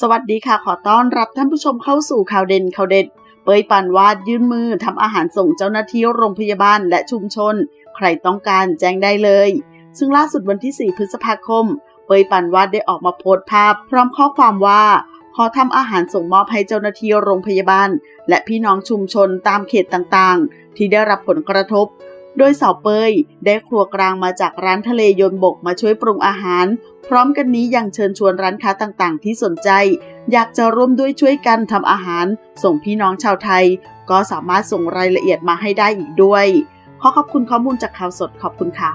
สวัสดีค่ะขอต้อนรับท่านผู้ชมเข้าสู่ข่าวเด่นข่าวเด็ด เปยปันวาดยื่นมือทำอาหารส่งเจ้าหน้าที่โรงพยาบาลและชุมชน ใครต้องการแจ้งได้เลย ซึ่งล่าสุดวันที่ 4 พฤษภาคม เปยปันวาดได้ออกมาโพสต์ภาพ พร้อมข้อความว่า ขอทำอาหารส่งมอบให้เจ้าหน้าที่โรงพยาบาล และพี่น้องชุมชนตามเขตต่างๆ ที่ได้รับผลกระทบ โดยสาวเปยได้ครัวกลางมาจากร้านทะเลยนบกมาช่วยปรุงอาหาร พร้อมกันนี้ยังเชิญชวนร้านค้าต่างๆ ที่สนใจ อยากจะร่วมด้วยช่วยกันทำอาหาร ส่งพี่น้องชาวไทย ก็สามารถส่งรายละเอียดมาให้ได้อีกด้วย ขอขอบคุณข้อมูลจากข่าวสดขอบคุณค่ะ